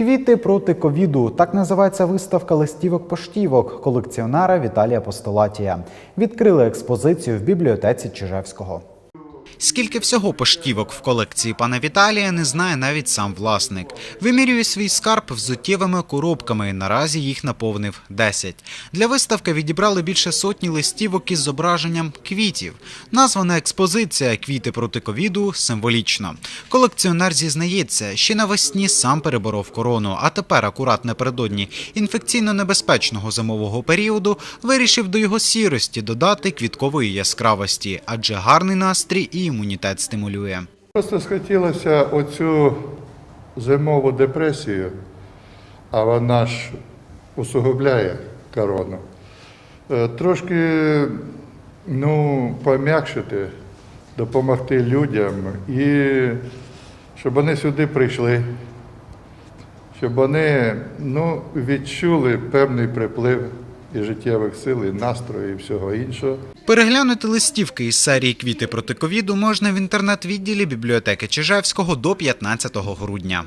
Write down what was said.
Квіти проти ковіду так називається виставка листівок поштівок колекціонера Віталія Постолатія. Відкрили експозицію в бібліотеці Чижевського. Скільки всього поштівок в колекції пана Віталія не знає навіть сам власник. Вимірює свій скарб взуттєвими коробками. Наразі їх наповнив 10. Для виставки відібрали більше сотні листівок із зображенням квітів. Названа експозиція Квіти проти ковіду символічно. Колекціонер зізнається, ще навесні сам переборов корону, а тепер, акурат напередодні інфекційно небезпечного зимового періоду, вирішив до його сірості додати квіткової яскравості, адже гарний настрій і імунітет стимулює. Просто схотілося оцю зимову депресію, а вона ж усугубляє корону. е, Трошки ну, пом'якшити, допомогти людям і щоб вони сюди прийшли, щоб вони ну, відчули певний приплив і життєвих сил, і настрою, і всього іншого. Переглянути листівки із серії Квіти проти ковіду можна в інтернет-відділі бібліотеки Чижевського до 15 грудня.